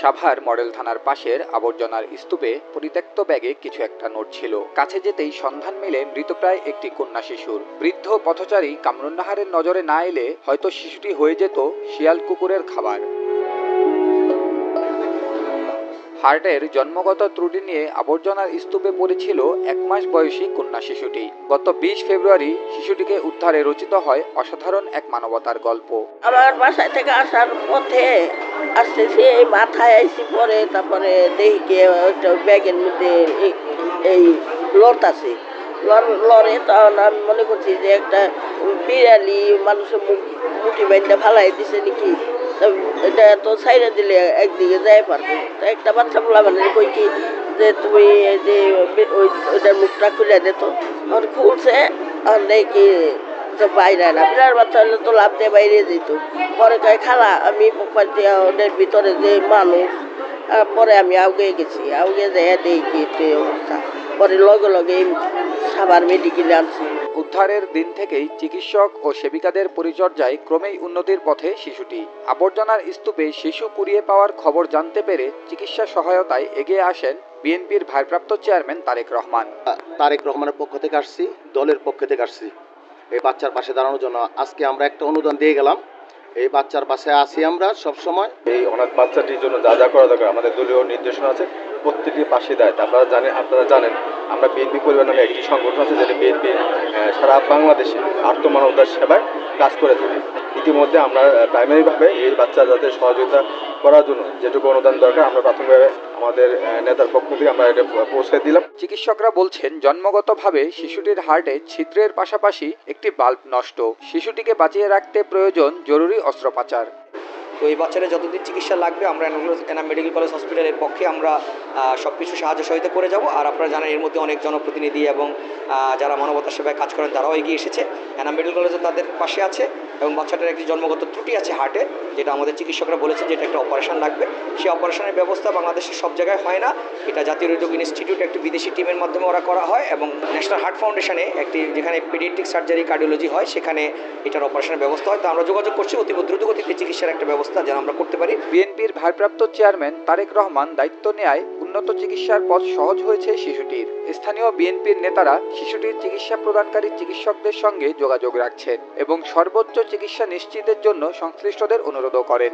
Savar model থানার পাশের আবর্জনার স্তূপে পরিত্যক্ত ব্যাগে কিছু একটা নোট ছিল। কাছে যেতেই সন্ধান মিলে মৃতপ্রায় একটি কন্যা শিশুর। বৃদ্ধ পথচারী কামরুন্নাহারের নজরে না এলে হয়তো শিশুটি হয়ে যেত শিয়াল কুকুরের খাবার। হার্টের জন্মগত ত্রুটি নিয়ে আবর্জনার স্তূপে পড়েছিল এক মাস বয়সী কন্যা শিশুটি। গত বিশ ফেব্রুয়ারি শিশুটিকে উদ্ধারে রচিত হয় অসাধারণ এক মানবতার গল্প। আমার বাসায় থেকে আসার পথে আসতেছি এই মাথায় আইসি, পরে তারপরে দেখি একটা ব্যাগের মধ্যে এই- লট আছে। লরে তখন আমি মনে করছি যে একটা বিড়ালি মানুষের মুখ মুঠি বাইন্দা ফালাই দিছে নাকি? এটা তো সাইডে দিলে একদিকে যাই পারবে। তো একটা বাচ্চা বলা মানে কই কি? যে তুমি যে ওই, ওইটার মুখটা খুলে দে তো। আর খুলছে আর দেখি তো বাইরে না। বিড়াল বাচ্চা হলে তো লাভ দিয়ে বাইরে যেত। পরে কয় খালা আমি পোকপার ওদের ভিতরে যে মানুষ পরে আমি আউগে গেছি। আউগে যেয়ে দেখি তো অবস্থা। পরে লগে লগে সাবার মেডিকেলে আনছি। উদ্ধারের দিন থেকেই চিকিৎসক ও সেবিকাদের পরিচর্যায় ক্রমেই উন্নতির পথে শিশুটি। আবর্জনার স্তূপে শিশু কুড়িয়ে পাওয়ার খবর জানতে পেরে চিকিৎসা সহায়তায় এগিয়ে আসেন বিএনপির ভারপ্রাপ্ত চেয়ারম্যান তারেক রহমান। তারেক রহমানের পক্ষ থেকে আসছি দলের পক্ষ থেকে আসছি। এই বাচ্চার পাশে দাঁড়ানোর জন্য আজকে আমরা একটা অনুদান দিয়ে গেলাম। এই বাচ্চার পাশে আছি আমরা সব সময় এই অনাথ বাচ্চাটির জন্য যা যা করা দরকার, আমাদের দলীয় নির্দেশনা আছে, প্রত্যেকটি পাশে দেয় আপনারা জানেন আপনারা জানেন, আমরা বিএনপি পরিবার নামে একটি সংগঠন আছে যেটা বিএনপি সারা বাংলাদেশে আত্মমানবতার সেবায় কাজ করে থাকে। ইতিমধ্যে আমরা প্রাইমারিভাবে এই বাচ্চা যাতে সহযোগিতা করার জন্য যেটুকু অনুদান দরকার, আমরা প্রাথমিকভাবে আমাদের নেতার পক্ষ থেকে আমরা এটা পৌঁছে দিলাম। চিকিৎসকরা বলছেন, জন্মগতভাবে শিশুটির হার্টে ছিদ্রের পাশাপাশি একটি বাল্ব নষ্ট। শিশুটিকে বাঁচিয়ে রাখতে প্রয়োজন জরুরি অস্ত্রোপচার। তো এই বাচ্চারা যতদিন চিকিৎসা লাগবে, আমরা এনাম মেডিকেল কলেজ হসপিটালের পক্ষে আমরা সব কিছু সাহায্য সহায়তা করে যাব। আর আপনারা জানেন এর মধ্যে অনেক জনপ্রতিনিধি এবং যারা মানবতার সেবায় কাজ করেন তারাও এগিয়ে এসেছে। এনাম মেডিকেল কলেজে তাদের পাশে আছে এবং বাচ্চাটার একটি জন্মগত ত্রুটি আছে হার্টে, যেটা আমাদের চিকিৎসকরা বলেছেন যে এটা একটা অপারেশন লাগবে। সেই অপারেশনের ব্যবস্থা বাংলাদেশের সব জায়গায় হয় না। এটা জাতীয় হৃদরোগ ইনস্টিটিউট, একটি বিদেশি টিমের মাধ্যমে ওরা করা হয় এবং ন্যাশনাল হার্ট ফাউন্ডেশনে একটি যেখানে পিডিয়াট্রিক সার্জারি, কার্ডিওলজি হয়, সেখানে এটার অপারেশনের ব্যবস্থা হয়। তো আমরা যোগাযোগ করছি অতি দ্রুত গতিতে চিকিৎসার একটা ব্যবস্থা যেন আমরা করতে পারি। বিএনপির ভারপ্রাপ্ত চেয়ারম্যান তারেক রহমান দায়িত্ব নেয় উন্নত চিকিৎসার পথ সহজ হয়েছে শিশুটির। স্থানীয় বিএনপির নেতারা শিশুটির চিকিৎসা প্রদানকারী চিকিৎসকদের সঙ্গে যোগাযোগ রাখছেন এবং সর্বোচ্চ চিকিৎসা নিশ্চিতের জন্য সংশ্লিষ্টদের অনুরোধও করেন।